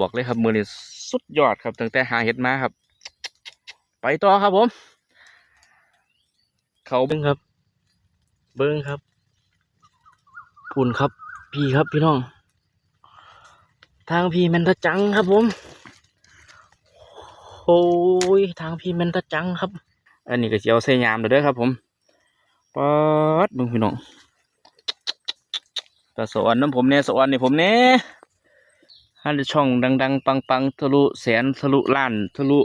บอกเลยครับ มือนี้สุดยอดครับตั้งแต่หาเห็ดมาครับ ไปต่อครับผม เขาเบิ้งครับ เบิ้งครับปุ่นครับ พี่ครับพี่น้อง ทางพี่แมนตะจังครับผมโอ้ยทางพี่แมนตะจังครับ อันนี้ก็เจียวใส่ยามเด้อครับ ผมปัดเบึงพี่น้องก็สอนน้ำผมเนี่ยสอนนี่ผมเนี่ย ฮันได้ช่องดัง ๆ ปัง ๆ ทะลุแสนทะลุล้านทะลุ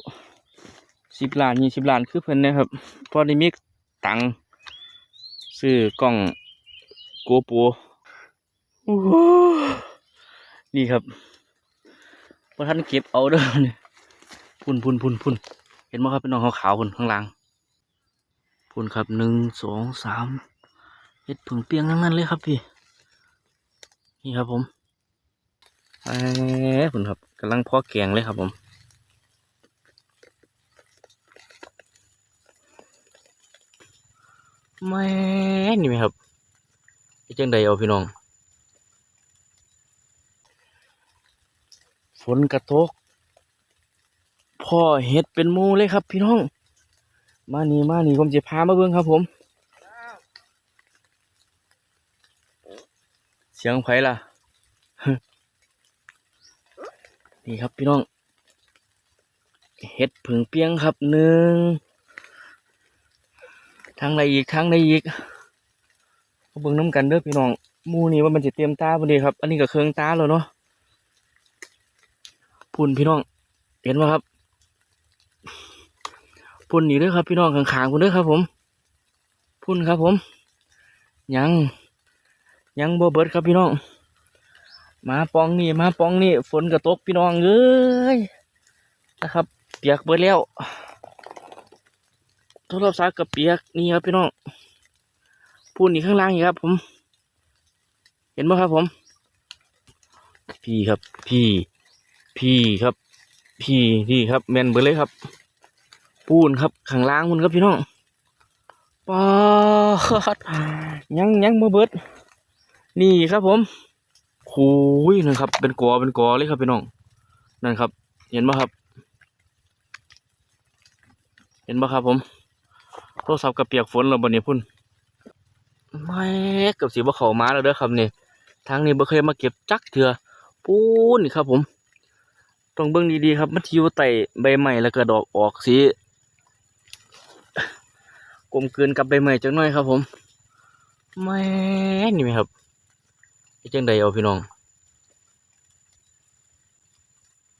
สิบล้านยี่สิบล้านคือเพิ่นเนะครับพอได้มีตังค์ซื้อกล้องโกโปรโอ้โหนี่ครับพอท่านเก็บเอาเด้อนี่พุ่นพุ่นพุ่นพุ่นเห็นไหมครับเป็นน้องขาวๆพุ่นข้างล่างพุ่นครับหนึ่งสองสามเห็ดผึ่งเปียงทั้งนั้นเลยครับพี่ นี่ครับผม เอ้ยพุ่นครับกำลังเพาะแกงเลยครับผมแม่นี่ไหมครับไปจังใดเอาพี่น้อง ฝนกระทกพ่อเห็ดเป็นหมูเลยครับ พี่น้อง มานี่มานี่ผมจะพามาเบิ่งครับผม เสียงไผล่ะ นี่ครับพี่น้อง เห็ดผึ่งเปียงครับหนึ่งทางใดอีกทางใดอีกมาเบิ่งน้ำกันเด้อพี่น้องมูนี่ว่ามันจะเตรียมตาพอดีครับ อันนี้ก็เครื่องตาแล้วเนาะพุ่นพี่น้อง เห็นไหมครับพุ่นนี่ด้วยครับพี่น้องขางๆพุ่นด้วยครับ ผม พุ่นครับผม ยัง ยังบ่เบิดครับพี่น้อง มาปองนี่มาปองนี่ฝนกระตกพี่น้องเอ้ยนะครับเปียกเบิดแล้วโทรศัพท์กับเปียกนี่ครับพี่น้องพุ่นนี่ข้างล่างนี่ครับ ผม เห็นไหมครับผม พี่ครับ พี่ พี่ครับ พี่นี่ครับแมนเบิดเลยครับ ปูนครับข้างล่างมันครับพี่น้องปอดยังยังมาเบิดนี่ครับผม หูยนั่นครับ เป็นกอเป็นกอเลยครับพี่น้องนั่นครับ เห็นไหมครับ เห็นไหมครับ ผมโทรศัพท์กับเปียกฝนเราบนนี้พุ่นไม่กับสีบ่เขามาแล้วเด้อครับนี่ทางนี้บ่เคยมาเก็บจักเถื่อปูนนี่ครับ ผม ต้องเบิ่งดีๆครับ มันสิอยู่ใต้ใบไม้แล้วก็ดอกออกสีกลมกลืนกับใบไม้จังหน่อยครับ ผมแม่นี่ไหมครับ ไอ้จังใดเอาพี่น้อง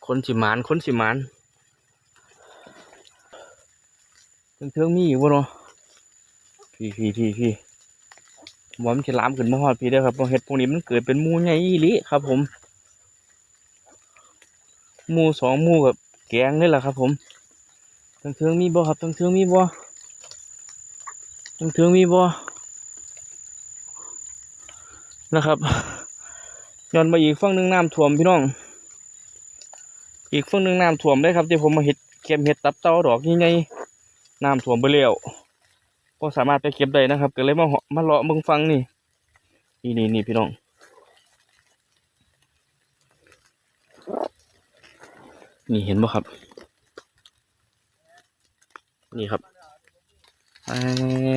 คนสิมานคนสิมานเทิงเทิงมีอยู่บ่เนาะพี่พี่พี่พี่หมอมนสิลามขึ้นมาฮอดพี่เด้ครับเพราะเห็ดพวกนี้มันเกิดเป็นมูใหญ่อีลิครับ ผม มูสองมูกับแกงนี่แหละครับผมเทิงเทิงมีบ่ครับเทิงเทิงมีบ่ถึงถึงมีบ่นะครับ ย้อนมาอีกฝั่งหนึ่งน้ำท่วมพี่น้อง อีกฝั่งหนึ่งน้ำท่วมเลยครับที่ผมมาเห็ดเก็บเห็ดตับเต้าดอกยังไงน้ำท่วมไปแล้วก็สามารถไปเก็บได้นะครับ ก็เลยมาเหาะมาเลาะเบิ่งฟังนี่ นี่นี่นี่พี่น้องนี่เห็นบ่ครับ นี่ครับเอ้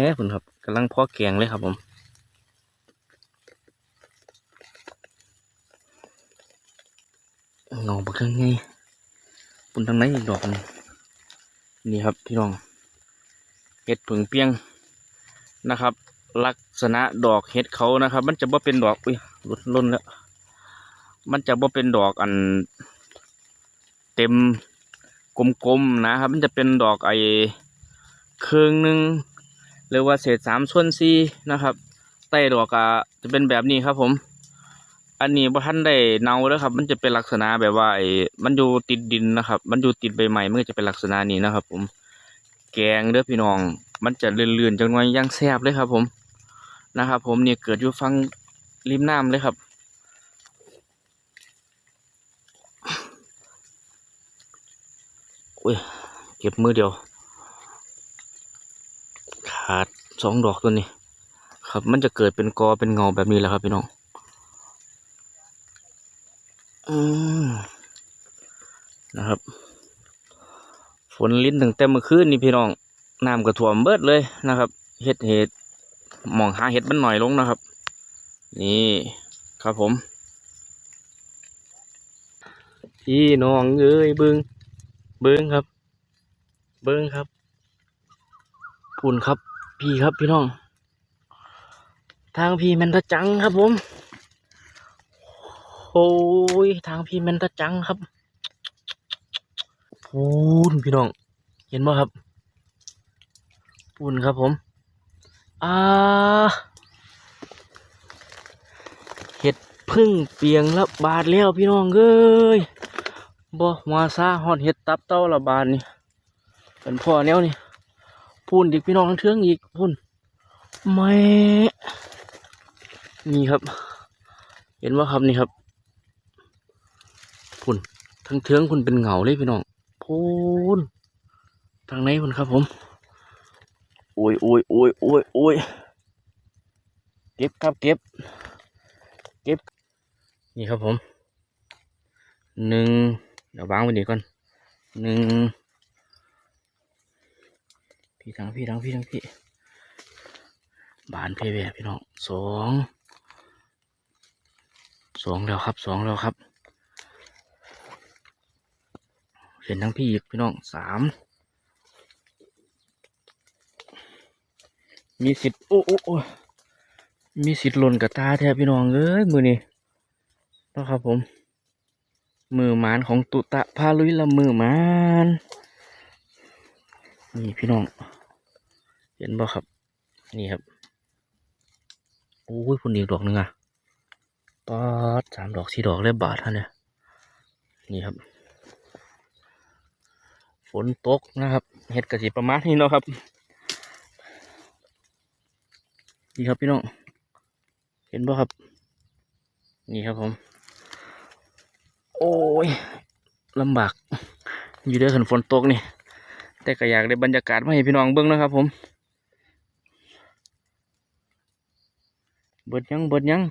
ยคุณครับกำลังเพาะแกงเลยครับผม เงาบักยังไงปุ่นทางไหนอีกดอกหนึงนี่ครับพี่น้องเห็ดผึ่งเปียงนะครับ ลักษณะดอกเห็ดเขานะครับ มันจะบ่เป็นดอกอุ้ยลุดล้นแล้ว มันจะบ่เป็นดอกอัน เต็มกลมๆนะครับ มันจะเป็นดอกไอเครึ่องหนึ่งหรือว่าเศษสามส่วนสี่นะครับใต้ดอกอะจะเป็นแบบนี้ครับผม อันนี้พอท่านได้เน่าแล้วครับ มันจะเป็นลักษณะแบบว่าไอ้มันอยู่ติดดินนะครับ มันอยู่ติดใบไม้มันก็จะเป็นลักษณะนี้นะครับ ผม แกงเด้อพี่น้อง มันจะเลื่อนๆจังหน่อยย่างแซ่บเลยครับ ผมนะครับ ผมเนี่ยเกิดอยู่ฟังริมน้ำเลยครับ อุ้ยเก็บมือเดียว ขาดสองดอกตัวนี้ ครับ มันจะเกิดเป็นกอเป็นเงาแบบนี้แหละครับพี่น้อง นะครับ ฝนลิ้นตั้งแต่เมื่อคืนนี่พี่น้องน้ำก็ท่วมเบิดเลยนะครับเห็ดเห็ดมองหาเห็ดมันหน่อยลงนะครับ นี่ครับผม พี่น้องเอ้ยเบิ้งเบิ้งครับเบิ้งครับปุ่นครับ พี่ครับพี่น้อง ทางพี่แมนตะจังครับผม โอ้ยทางพี่แมนตะจังครับปูนพี่น้อง เห็นบ่ครับปูนครับผมอ่าเห็ดพึ่งเปียงละบาทแล้วพี่น้องเอ้ยบ่มาซาฮอดเห็ดตับเต้าละบาทนี่เป็นพ่อแนวนี่พูนอีกพี่น้องทั้งเทืองอีกพูนแม่นี่ครับ เห็นว่าครับนี่ครับ ทั้งเทืองคุณเป็นเหงาเลยพี่น้องพูนทางไหนคุณครับผมโอ้ยโอ้ยโอ้ยโอ้ยโอ้ยเก็บครับเก็บ เก็บ นี่ครับผมหนึ่งเดี๋ยววางไว้นี่ก่อนหนึ่งพี่ทางพี่ทางพี่ทางพี่บานเพเวพี่น้องสองสองแล้วครับสองแล้วครับ เห็นทั้งพี่อีกพี่น้องสามมีสิทธิ์โอ้โอ้มีสิทธิ์หล่นกับตาแทบพี่น้องเอ้ยมือนี่นะครับผม มือหมานของตุตะพาลุยละมือหมานนี่พี่น้อง เห็นบ่ครับ นี่ครับโอ้ยพุ่นอีกดอกหนึ่งอะปอดสามดอกสี่ดอกเลยบาทท่านเนี่ยนี่ครับ ฝนตกนะครับเห็ดกระสีประมาณนี้เนาะครับนี่ครับพี่น้องเห็นบ่ครับ นี่ครับผม โอ้ยลำบาก อยู่เด้อขันฝนตกนี่ แต่ก็อยากได้บรรยากาศมาให้พี่น้องเบิ่งนะครับผม เบิดยังเบิดยัง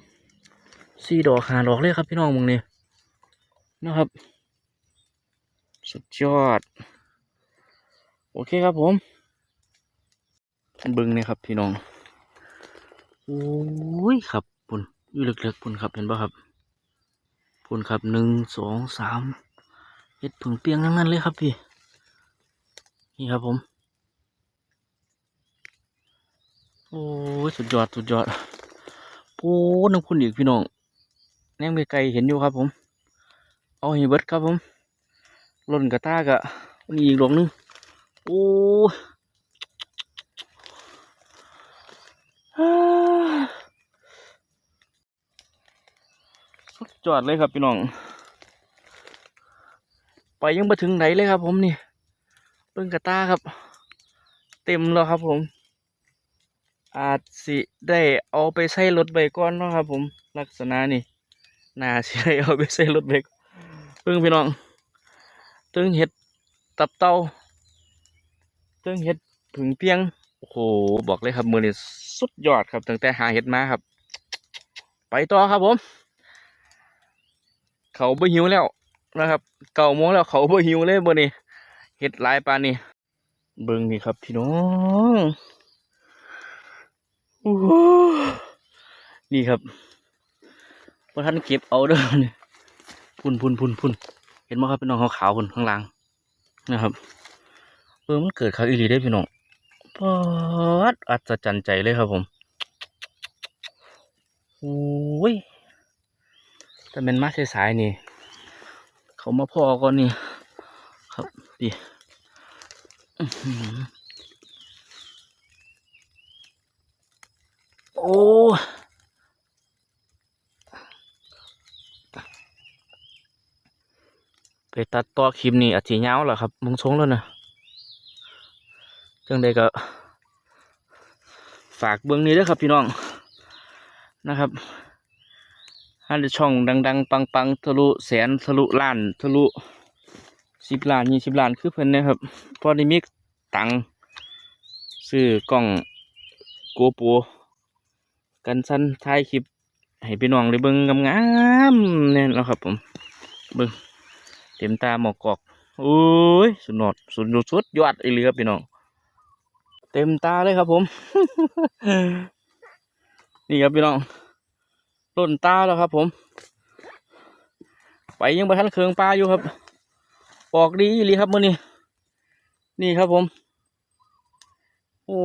สี่ดอกหาดอกเลยครับพี่น้องมึงนี่นะครับ สุดยอด โอเคครับผมเบิ้งนี่ครับพี่น้องโอ้ยครับปุ่นอยู่เล็กๆปุ่นครับเห็นป่ะครับปุ่นครับหนึ่งสองสามเห็ดผึ่งเปียงทั้งนั้นเลยครับพี่ นี่ครับผม โอ้ยสุดยอดสุดยอดโอ้น้ำคุณอีกพี่น้องแนมไกลๆเห็นอยู่ครับผม เอาให้เบิดครับผมล่นกระตากะมีอีกดอกหนึง โอ้สุดยอดเลยครับพี่น้อง ไปยังมาถึงไหนเลยครับผมนี่เบิ่งกระตาครับ เต็มแล้วครับผม อาจสิได้เอาไปใส่รถไปก่อนเนาะครับผม ลักษณะนี่น่าสิได้เอาไปใส่รถไปก่อนเพิ่งพี่น้องตึงเห็ดตับเต้า เตึงเห็ดผึ่งเปียง โอ้โห บอกเลยครับมือนี่สุดยอดครับ ตั้งแต่หาเห็ดมาครับ ไปต่อครับผม เขาบ่หิวแล้วนะครับ เก่าโมงแล้วเขาบ่หิวเลยบ่นี่เห็ดลายปานี่เบิ่งนี่ครับพี่น้องโอ้นี่ครับพอท่านเก็บเอาเด้อเนี่ยพุ่นพุ่นพุ่นพุ่นเห็นไหมครับพี่น้องขาวๆพุ่นข้างล่างนะครับ เออมันเกิดขาวอีหลีได้พี่น้องปอดอัศจรรย์ใจเลยครับผมโอ้ยแต่เป็นมาสายๆนี่ เขามาพอก่อนนี่ ครับดีอื้อหือโอ้ไปตัดต่อคลิปนี่อาทิยาวแล้วครับมึงชงแล้วนะ จังใดก็ ฝากเบื้องนี้ด้วยครับพี่น้องนะครับฮันช่องดัง ๆ ปังๆทะลุแสนทะลุล้านทะลุสิบล้านยี่สิบล้านคือเพิ่นนะครับพอได้มีตังซื้อกล้องโกโปรกันสั้นท้ายคลิป ให้พี่น้องได้เบิ่งงามๆเนี่ยแหล้วครับผมเบิ่งเต็มตาหมอกกอกโอ้ยสุดยอดสุดยอดสุดยอดอีหลีครับพี่น้อง ต็มตาเลยครับผม นี่ครับพี่น้องต้นตาแล้วครับ ผม ไปยังบทันเคืองปลาอยู่ครับ ออกดีอีหลีครับมื้อนี้ นี่ครับผม โอ้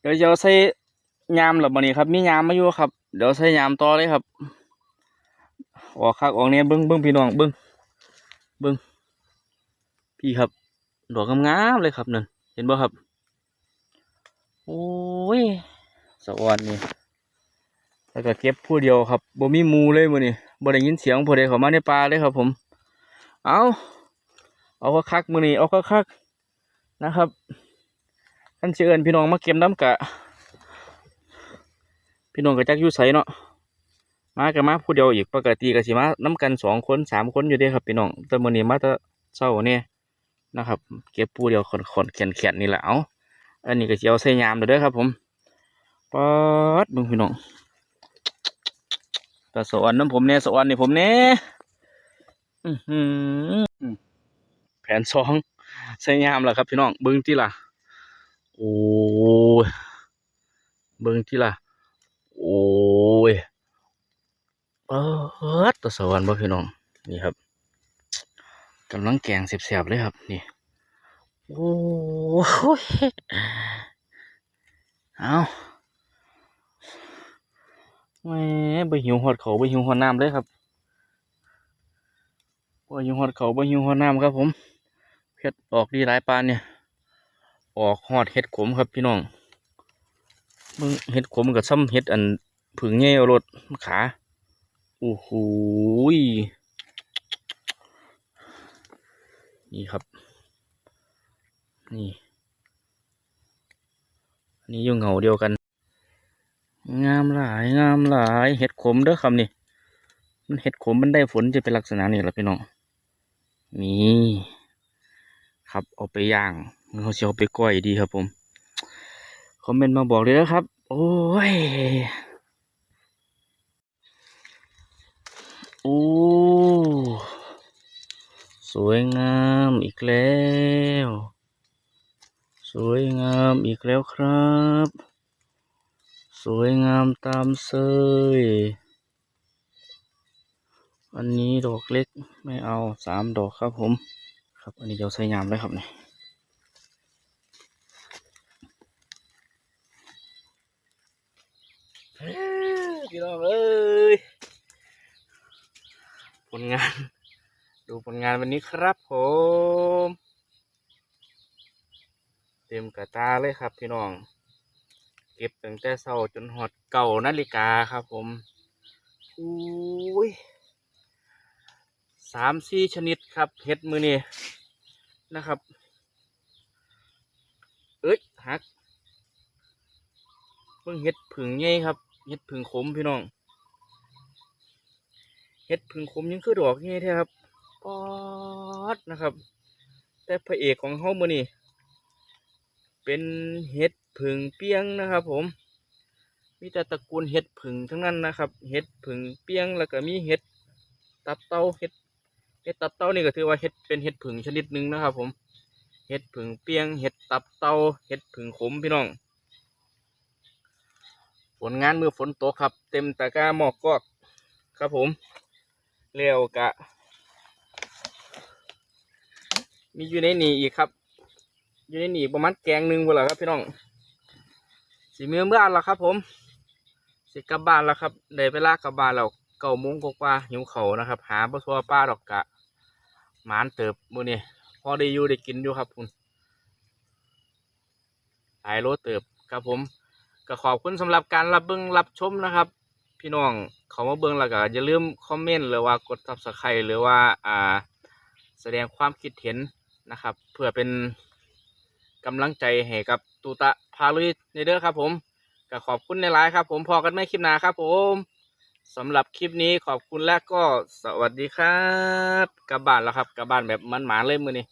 เดี๋ยวจะเอาใส่ยามหรอบันนี้ครับ มียามมาอยู่ครับ เดี๋ยวใส่ยามต่อเลยครับ ออกคักออกเนี่ยเบิ้งเบิ้งพี่น้องเบิ้งเบิ้งพี่ครับดอกงามๆเลยครับนั่น เห็นบ่ครับ โอ้ยสะออนนี่แล้วก็เก็บผู้เดียวครับบ่มีหมูเลยมื้อนี้บ่ได้ยินเสียงผู้ใดเข้ามาในป่าเลยครับ ผม เอาเอาคักๆมื้อนี้เอาคักๆนะครับท่านเชิญพี่น้องมาเก็บน้ำกะ พี่น้องก็จักอยู่ไสเนาะมากันมาผู้เดียวอีกปกติก็สิมาน้ำกันสองคนสามคนอยู่เด้ครับพี่น้องแต่มื้อนี้มาแต่เช้าเนี่ย นะครับ เก็บผู้เดียวขนขนแขนแขนนี่แหละเอาอันนี้ก็สิเอาใส่ยามเด้อเด้อครับ ผมป๊อดเบิ่งพี่น้องตาสอนน้ำผมเนี่ยสอนนี่ผมเนี่ยอื้อหือแผนสองใส่ยามแล้วครับ พี่น้องเบิ้งที่ล่ะโอ้ยเบิ้งที่ล่ะโอ้ยเปิดตาสวอนบ่พี่น้องนี่ครับ กำลังแกงเสียบๆเลยครับ นี่โอ้ยเอาแหม่บหิวหอดเขาวบ่หิวหอดน้ำเลยครับบ่หิวหอดเขาวบ่หิวหอดน้ำครับผมเฮ็ดออกดีหลายปานเนี่ย ออกหอดเห็ดขมครับพี่น้องเบิ่งเห็ดขมกับซ้ำเห็ดอันผึ่งเงี้ยรถขาโอ้โหย นี่ครับ นี่อันนี่อยู่เหงาเดียวกัน งามหลายงามหลาย เห็ดขมเด้อครับนี่มันเห็ดขมมันได้ฝนจะเป็นลักษณะนี้แหละพี่น้องนี่ครับเอาไปย่างเขาจะเอาไปก้อยดีครับผมคอมเมนต์มาบอกเลยนะครับ โอ้ยโอ้ สวยงามอีกแล้ว สวยงามอีกแล้วครับ สวยงามตามเซยอันนี้ดอกเล็กไม่เอาสามดอกครับผม ครับอันนี้เดี๋ยวใส่ยามเลยครับนี่พี่น้องเอ้ยผลงาน ดูผลงานวันนี้ครับผม เต็มกระตาเลยครับพี่น้อง เก็บตั้งแต่เช้าจนหอดเก่านาฬิกาครับผมอุ้ยสามสี่ชนิดครับเห็ดมือนี่นะครับ เอ้ยหักเพิ่งเห็ดผึ่งไงครับเห็ดผึ่งขมพี่น้องเห็ดผึ่งขมยังคือดอกไงแท้ครับ ปอดนะครับ แต่พระเอกของเฮามือนี่เป็นเห็ดผึ่งเปียงนะครับ ผม มีแต่ตระกูลเห็ดผึ่งทั้งนั้นนะครับ เห็ดผึ่งเปียงแล้วก็มีเห็ดตับเต้าเห็ดเห็ดตับเต้านี่ก็ถือว่าเห็ดเป็นเห็ดผึ่งชนิดหนึ่งนะครับ ผมเห็ดผึ่งเปียงเห็ดตับเต้าเห็ดผึ่งขมพี่น้อง ผลงานมือฝนตกครับ เต็มตะกร้าหมอกกอกครับผมเลี้ยวกะ มีอยู่ในนี่อีกครับ อยู่ในนี่ประมาณแกงหนึ่งหมดแล้วครับพี่น้องสีมือเมื่อแล้วครับ ผมสิกลับบ้านแล้วครับได้เวลากลับบ้านแล้วเก้าโมงกว่าหิวเขานะครับ หาปลาทัวป้าดอกกะหมานเติบมือนี้พอได้อยู่ได้กินอยู่ครับคุณหลายโลเติบครับผมก็ขอบคุณสำหรับการรับเบิ่งรับชมนะครับ พี่น้องเขามาเบิ่งแล้วก็อย่าลืมคอมเมนต์หรือว่ากด subscribe หรือว่าอ่า แสดงความคิดเห็น นะครับ เพื่อเป็นกำลังใจให้กับตูตะพาลุยในเด้อครับ ผมก็ขอบคุณในไลน์ครับ ผมพอกันไม่คลิปหนาครับ ผมสำหรับคลิปนี้ขอบคุณและก็สวัสดีครับกลับบ้านแล้วครับกลับบ้านแบบมันหมาเลยมือนี้